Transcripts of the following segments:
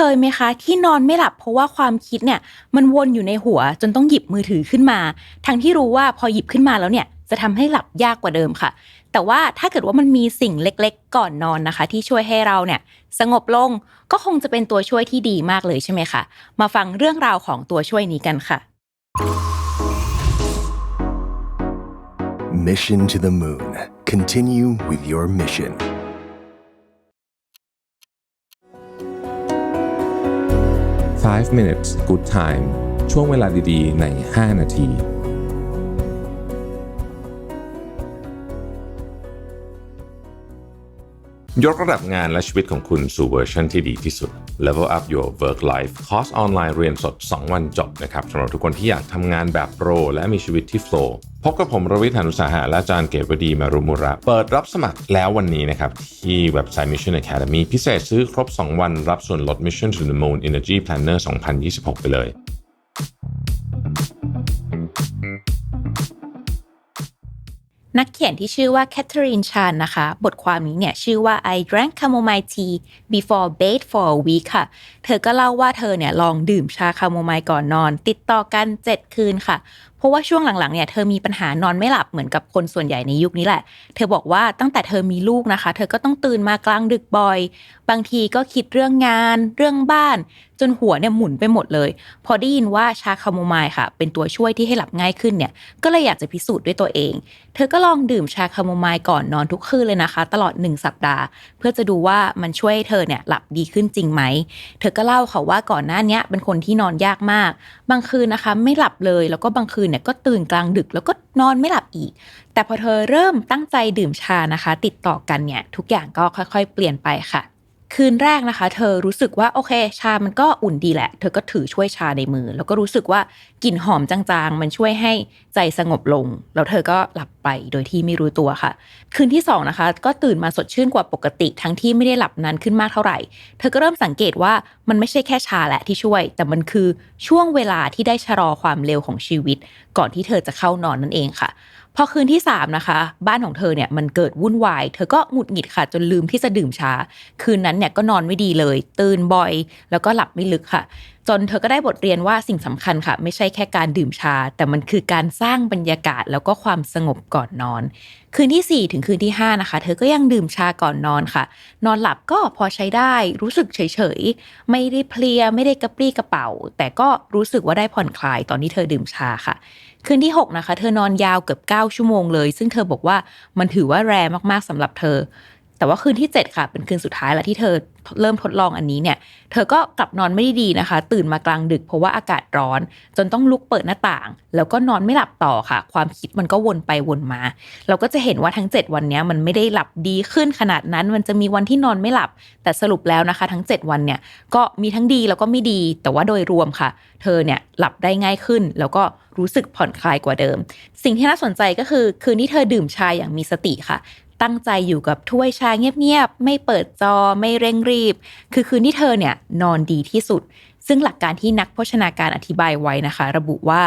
เคยไหมคะ ที่นอนไม่หลับเพราะว่าความคิดเนี่ยมันวนอยู่ในหัวจนต้องหยิบมือถือขึ้นมา ทั้งที่รู้ว่าพอหยิบขึ้นมาแล้วเนี่ยจะทำให้หลับยากกว่าเดิมค่ะ แต่ว่าถ้าเกิดว่ามันมีสิ่งเล็กๆ ก่อนนอนนะคะ ที่ช่วยให้เราเนี่ยสงบลงก็คงจะเป็นตัวช่วยที่ดีมากเลยใช่ไหมคะมาฟังเรื่องราวของตัวช่วยนี้กันค่ะ Mission to the Moon. Continue with your mission. 5 minutes good time ช่วงเวลาดีๆ ใน 5 นาที ยกระดับงานและชีวิตของคุณสู่เวอร์ชันที่ดีที่สุด Level up your work life คอร์สออนไลน์เรียนสด 2 วันจบนะครับสำหรับทุกคนที่อยากทำงานแบบโปร และมีชีวิตที่โฟล์พบกับผมรวิทยานุสาหะและอาจารย์เกวดีมารุมุระ เปิดรับสมัครแล้ววันนี้นะครับ ที่เว็บไซต์ Mission Academy พิเศษซื้อครบ 2 วันรับส่วนลด Mission to the Moon Energy Planner 2026 ไปเลย นักเขียนที่ชื่อว่าแคทเธอรีนชานนะคะ บทความนี้เนี่ยชื่อว่า I drank chamomile tea before bed for a week ค่ะ เธอก็เล่าว่าเธอเนี่ยลองดื่มชาคาโมไมล์ก่อนนอน ติดต่อกัน 7 คืนค่ะเพราะว่าช่วงหลังๆเนี่ยเธอมีปัญหานอนไม่หลับเหมือนกับคนส่วนใหญ่ในยุคนี้แหละ เธอบอกว่าตั้งแต่เธอมีลูกนะคะ เธอก็ต้องตื่นมากลางดึกบ่อย บางทีก็คิดเรื่องงาน เรื่องบ้าน จนหัวเนี่ยหมุนไปหมดเลย พอได้ยินว่าชาคาโมไมล์ค่ะ เป็นตัวช่วยที่ให้หลับง่ายขึ้นเนี่ย ก็เลยอยากจะพิสูจน์ด้วยตัวเอง เธอก็ลองดื่มชาคาโมไมล์ก่อนนอนทุกคืนเลยนะคะ ตลอด 1 สัปดาห์ เพื่อจะดูว่ามันช่วยให้เธอเนี่ยหลับดีขึ้นจริงไหม เธอก็เล่าค่ะว่าก่อนหน้านี้เป็นคนที่นอนยากมาก บางคืนนะคะ ไม่หลับเลยแล้วก็บางคืนเนี่ยก็ตื่นกลางดึกแล้วก็นอนไม่หลับอีก แต่พอเธอเริ่มตั้งใจดื่มชานะคะ ติดต่อกันเนี่ยทุกอย่างก็ค่อยๆ เปลี่ยนไปค่ะ คืนแรกนะคะ เธอรู้สึกว่าโอเค ชามันก็อุ่นดีแหละ เธอก็ถือช่วยชาในมือ แล้วก็รู้สึกว่ากลิ่นหอมจางๆ มันช่วยให้ใจสงบลง แล้วเธอก็หลับไปโดยที่ไม่รู้ตัวค่ะ คืนที่สองนะคะ ก็ตื่นมาสดชื่นกว่าปกติ ทั้งที่ไม่ได้หลับนานขึ้นมากเท่าไหร่ เธอก็เริ่มสังเกตว่ามันไม่ใช่แค่ชาแหละที่ช่วย แต่มันคือช่วงเวลาที่ได้ชะลอความเร็วของชีวิต ก่อนที่เธอจะเข้านอนนั่นเองค่ะ พอคืนที่3นะคะ บ้านของเธอเนี่ยมันเกิดวุ่นวาย เธอก็หงุดหงิดค่ะ จนลืมที่จะดื่มชา คืนนั้นเนี่ยก็นอนไม่ดีเลย ตื่นบ่อย แล้วก็หลับไม่ลึกค่ะ จนเธอก็ได้บทเรียนว่าสิ่งสำคัญค่ะ ไม่ใช่แค่การดื่มชา แต่มันคือการสร้างบรรยากาศแล้วก็ความสงบก่อนนอน คืนที่ 4 ถึงคืนที่ 5 นะคะ เธอก็ยังดื่มชาก่อนนอนค่ะ นอนหลับก็พอใช้ได้ รู้สึกเฉยๆไม่ได้เพลียไม่ได้กระปรี้กระเป๋า แต่ก็รู้สึกว่าได้ผ่อนคลายตอนที่เธอดื่มชาค่ะ คืนที่ 6 นะคะ เธอนอนยาวเกือบ9ชั่วโมงเลย ซึ่งเธอบอกว่ามันถือว่าแรงมากๆสำหรับเธอ แต่ว่าคืนที่ 7 ค่ะ เป็นคืนสุดท้ายแล้วที่เธอเริ่มทดลองอันนี้เนี่ย เธอก็กลับนอนไม่ได้ดีนะคะ ตื่นมากลางดึกเพราะว่าอากาศร้อน จนต้องลุกเปิดหน้าต่าง แล้วก็นอนไม่หลับต่อค่ะ ความคิดมันก็วนไปวนมา เราก็จะเห็นว่าทั้ง 7 วันเนี้ยมันไม่ได้หลับดีขึ้นขนาดนั้น มันจะมีวันที่นอนไม่หลับ แต่สรุปแล้วนะคะ ทั้ง 7 วันเนี่ยก็มีทั้งดีแล้วก็ไม่ดี แต่ว่าโดยรวมค่ะ เธอเนี่ยหลับได้ง่ายขึ้น แล้วก็รู้สึกผ่อนคลายกว่าเดิม สิ่งที่น่าสนใจก็คือคืนที่เธอดื่มชาอย่างมีสติค่ะ ตั้งใจอยู่กับถ้วยชาเงียบๆ ไม่เปิดจอไม่เร่งรีบ คือคืนที่เธอเนี่ยนอนดีที่สุด ซึ่งหลักการที่นักโภชนาการอธิบายไว้นะคะ ระบุว่า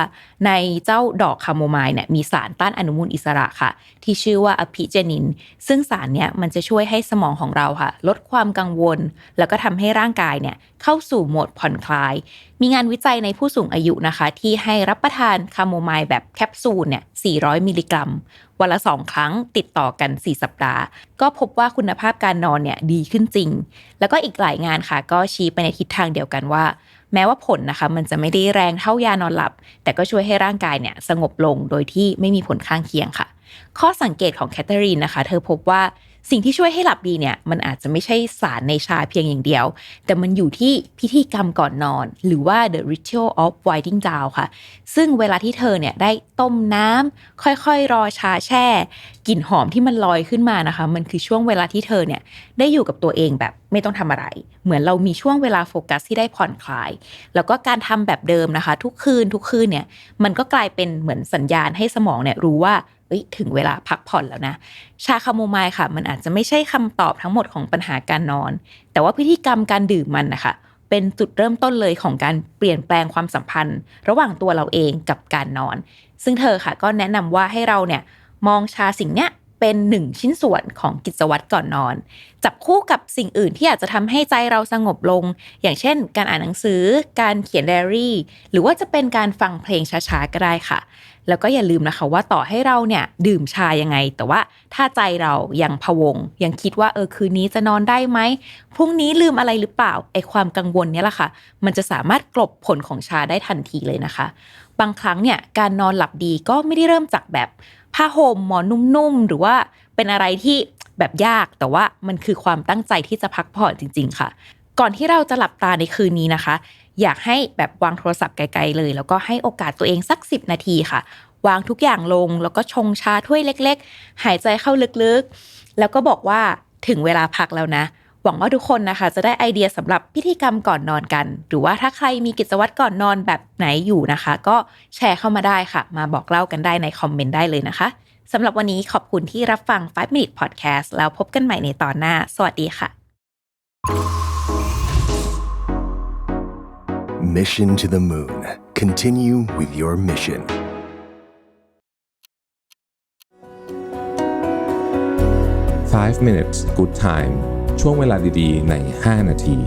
ในเจ้าดอกคาโมไมล์เนี่ยมีสารต้านอนุมูลอิสระค่ะ ที่ชื่อว่าอพิเจนิน ซึ่งสารเนี่ยมันจะช่วยให้สมองของเราค่ะ ลดความกังวล แล้วก็ทำให้ร่างกายเนี่ย เข้าสู่โหมดผ่อนคลาย มีงานวิจัยในผู้สูงอายุนะคะ ที่ให้รับประทานคาโมไมล์แบบแคปซูลเนี่ย 400 มิลลิกรัม วันละ 2 ครั้งติดต่อกัน 4 สัปดาห์ ก็พบว่าคุณภาพการนอนเนี่ยดีขึ้นจริง แล้วก็อีกหลายงานค่ะ ก็ชี้ไปในทิศทางเดียวกันว่า แม้ว่าผลนะคะ มันจะไม่ได้แรงเท่ายานอนหลับ แต่ก็ช่วยให้ร่างกายเนี่ยสงบลงโดยที่ไม่มีผลข้างเคียงค่ะ ข้อสังเกตของแคทเธอรีนนะคะ เธอพบว่า สิ่งที่ช่วยให้หลับดีเนี่ยมันอาจจะไม่ใช่สารในชาเพียงอย่างเดียว แต่มันอยู่ที่พิธีกรรมก่อนนอน หรือว่า the ritual of winding down ค่ะ ซึ่งเวลาที่เธอเนี่ยได้ต้มน้ำค่อยๆ รอชาแช่กลิ่นหอมที่มันลอยขึ้นมานะคะ มันคือช่วงเวลาที่เธอเนี่ยได้อยู่กับตัวเองแบบไม่ต้องทำอะไร เหมือนเรามีช่วงเวลาโฟกัสที่ได้ผ่อนคลาย แล้วก็การทำแบบเดิมนะคะ ทุกคืนทุกคืนเนี่ยมันก็กลายเป็นเหมือนสัญญาณให้สมองเนี่ยรู้ว่า เอ้ยถึงเวลาพักผ่อนแล้วนะ ชาคาโมไมล์ค่ะ มันอาจจะไม่ใช่คำตอบทั้งหมดของปัญหาการนอน แต่ว่าพิธีกรรมการดื่มมันนะคะเป็นจุดเริ่มต้นเลยของการเปลี่ยนแปลงความสัมพันธ์ ระหว่างตัวเราเองกับการนอน ซึ่งเธอค่ะก็แนะนำว่าให้เราเนี่ยมองชาสิ่งเนี้ย เป็นหนึ่งชิ้นส่วนของกิจวัตรก่อนนอน จับคู่กับสิ่งอื่นที่อาจจะทำให้ใจเราสงบลง อย่างเช่น การอ่านหนังสือ การเขียนไดอารี่ หรือว่าจะเป็นการฟังเพลงช้าๆก็ได้ค่ะ แล้วก็อย่าลืมนะคะว่าต่อให้เราเนี่ยดื่มชายังไง แต่ว่าถ้าใจเรายังพะวง ยังคิดว่าเออคืนนี้จะนอนได้ไหมพรุ่งนี้ลืมอะไรหรือเปล่าไอความกังวลเนี่ยแหละค่ะ มันจะสามารถกลบผลของชาได้ทันทีเลยนะคะ บางครั้งเนี่ยการนอนหลับดีก็ไม่ได้เริ่มจากแบบ ผ้าห่มหมอนนุ่มๆ หรือว่าเป็นอะไรที่แบบยากแต่ว่ามันคือความตั้งใจที่จะพักผ่อนจริง ๆ ค่ะ ก่อนที่เราจะหลับตาในคืนนี้นะคะ อยากให้แบบวางโทรศัพท์ไกลๆเลย แล้วก็ให้โอกาสตัวเองสัก 10 นาทีค่ะ วางทุกอย่างลงแล้วก็ชงชาถ้วยเล็ก ๆ หายใจเข้าลึกๆ แล้วก็บอกว่าถึงเวลาพักแล้วนะ หวังว่าทุกคนนะคะ จะได้ไอเดียสำหรับพิธีกรรมก่อนนอนกัน หรือว่าถ้าใครมีกิจวัตรก่อนนอนแบบไหนอยู่นะคะ ก็แชร์เข้ามาได้ค่ะ มาบอกเล่ากันได้ในคอมเมนต์ได้เลยนะคะสำหรับวันนี้ขอบคุณที่รับฟัง 5 Minute Podcast แล้วพบกันใหม่ในตอนหน้า สวัสดีค่ะ Mission to the moon. Continue with your mission. Five minutes good time ช่วงเวลาดีๆ ใน 5 นาที